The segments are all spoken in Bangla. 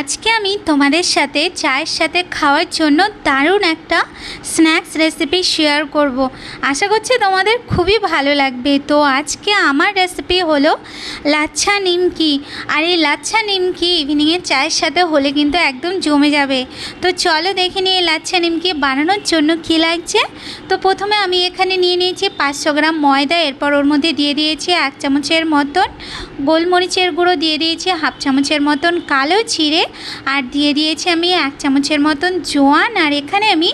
আজকে আমি তোমাদের সাথে চায়ের সাথে খাওয়ার জন্য দারুণ একটা স্ন্যাক্স রেসিপি শেয়ার করব। আশা করছি তোমাদের খুবই ভালো লাগবে। তো আজকে আমার রেসিপি হলো লাচ্ছা নিমকি। আর এই লাচ্ছা নিমকি ইভিনিংয়ে চায়ের সাথে হলে কিন্তু একদম জমে যাবে। তো চলো দেখে নিই এই লাচ্ছা নিমকি বানানোর জন্য কী লাগছে। তো প্রথমে আমি এখানে নিয়ে নিয়েছি পাঁচশো গ্রাম ময়দা, এরপর ওর মধ্যে দিয়ে দিয়েছি এক চামচের মতন গোলমরিচের গুঁড়ো, দিয়ে দিয়েছি হাফ চামচের মতন কালো চিড়ে আর দিয়ে দিয়েছি আমি এক চামচের মতন জোয়ান, আর এখানে আমি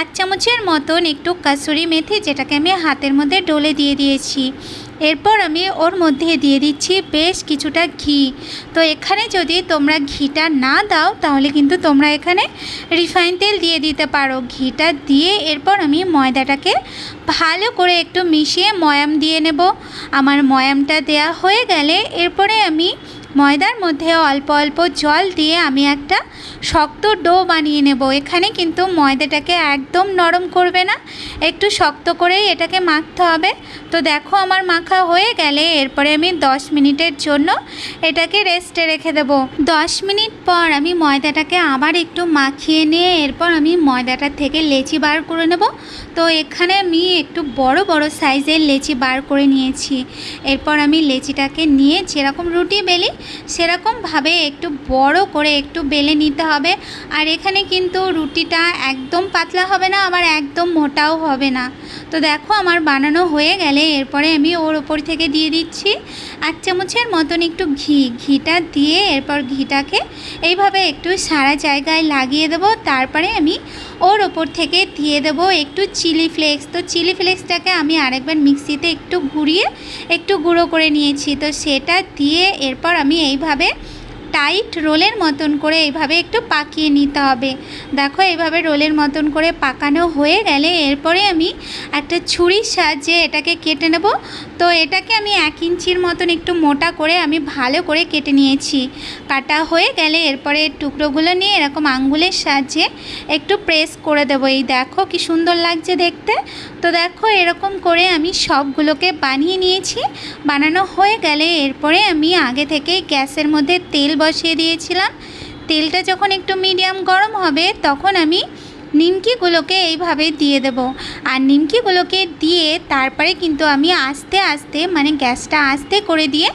এক চামচের মতন একটু কাসুরি মেথি, যেটাকে আমি হাতের মধ্যে ডলে দিয়ে দিয়েছি। এরপর আমি ওর মধ্যে দিয়ে দিচ্ছি বেশ কিছুটা ঘি। তো এখানে যদি তোমরা ঘিটা না দাও, তাহলে কিন্তু তোমরা এখানে রিফাইন তেল দিয়ে দিতে পারো। ঘিটা দিয়ে এরপর আমি ময়দাটাকে ভালো করে একটু মিশিয়ে ময়াম দিয়ে নেব। আমার ময়ামটা দেয়া হয়ে গেলে এরপরে আমি ময়দার মধ্যে অল্প অল্প জল দিয়ে আমি একটা শক্ত ডো বানিয়ে নেব। এখানে কিন্তু ময়দাটাকে একদম নরম করবে না। একটু শক্ত করেই এটাকে মাখতে হবে। তো দেখো আমার মাখা হয়ে গেলে এরপরে আমি 10 মিনিটের জন্য এটাকে রেস্টে রেখে দেব। 10 মিনিট পর আমি ময়দাটাকে আবার একটু মাখিয়ে নিয়ে এরপর আমি ময়দাটা থেকে লেচি বার করে নেব। তো এখানে আমি একটু বড় বড় সাইজের লেচি বার করে নিয়েছি। এরপর আমি লেচিটাকে নিয়ে যেরকম রুটি বেলি সেরকমভাবে একটু বড় করে একটু বেলে নিতে হবে। আর এখানে কিন্তু রুটিটা একদম পাতলা হবে না আবার একদম মোটাও হবে না। তো দেখো, আমার বানানো হয়ে গেলে এরপরে আমি ওর ওপর থেকে দিয়ে দিচ্ছি এক চামচের মতন একটু ঘি। ঘিটা দিয়ে এরপর ঘিটাকে এইভাবে একটু সারা জায়গায় লাগিয়ে দেবো। তারপরে আমি ওর ওপর থেকে দিয়ে দেব একটু চিলি ফ্লেক্স। তো চিলি ফ্লেক্সটাকে আমি আরেকবার মিক্সিতে একটু ঘুরিয়ে একটু গুঁড়ো করে নিয়েছি। তো সেটা দিয়ে এরপর আমি এইভাবে টাইট রোলের মতন করে এইভাবে একটু পাকিয়ে নিতে হবে। দেখো এইভাবে রোলের মতন করে পাকানো হয়ে গেলে এরপরে আমি একটা ছুরির সাহায্যে এটাকে কেটে নেব। তো এটাকে আমি এক ইঞ্চির মতন একটু মোটা করে আমি ভালো করে কেটে নিয়েছি। কাটা হয়ে গেলে এরপরে টুকরোগুলো নিয়ে এরকম আঙ্গুলের সাহায্যে একটু প্রেস করে দেবো। এই দেখো, কি সুন্দর লাগছে দেখতে। তো দেখো, এরকম করে আমি সবগুলোকে বানিয়ে নিয়েছি। বানানো হয়ে গেলে এরপরে আমি আগে থেকেই গ্যাসের মধ্যে তেল বসিয়ে দিয়েছিলাম। তেলটা যখন একটু মিডিয়াম গরম হবে তখন আমি নিমকিগুলোকে এইভাবে দিয়ে দেব। আর নিমকিগুলোকে দিয়ে তারপরে কিন্তু আমি আস্তে আস্তে মানে গ্যাসটা আস্তে করে দিয়ে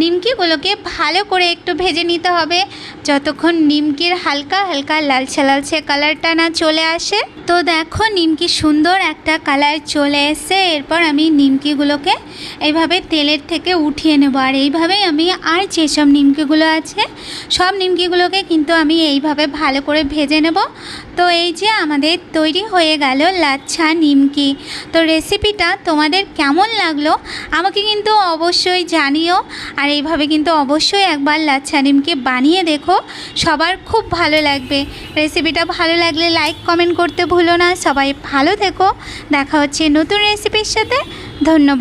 নিমকিগুলোকে ভালো করে একটু ভেজে নিতে হবে। যতক্ষণ নিমকির হালকা হালকা লালচে লালচে কালারটা না চলে আসে। তো দেখো নিমকি সুন্দর একটা কালার চলে এসে এরপর আমি নিমকিগুলোকে এইভাবে তেলের থেকে উঠিয়ে নেব। আর এইভাবেই আমি আর যেসব নিমকিগুলো আছে, সব নিমকিগুলোকে কিন্তু আমি এইভাবে ভালো করে ভেজে নেব। তো এই যে আমাদের তৈরি হয়ে গেল লাচ্ছা নিমকি। তো রেসিপিটা তোমাদের কেমন লাগল? আমাকে কিন্তু অবশ্যই জানিও। আর এইভাবে কিন্তু অবশ্যই একবার লাচ্ছা নিমকি বানিয়ে দেখো। সবার খুব ভালো লাগবে। রেসিপিটা ভালো লাগলে লাইক কমেন্ট করতে ভুলো না। সবাই ভালো থেকো। দেখা হচ্ছে নতুন রেসিপির সাথে। ধন্যবাদ।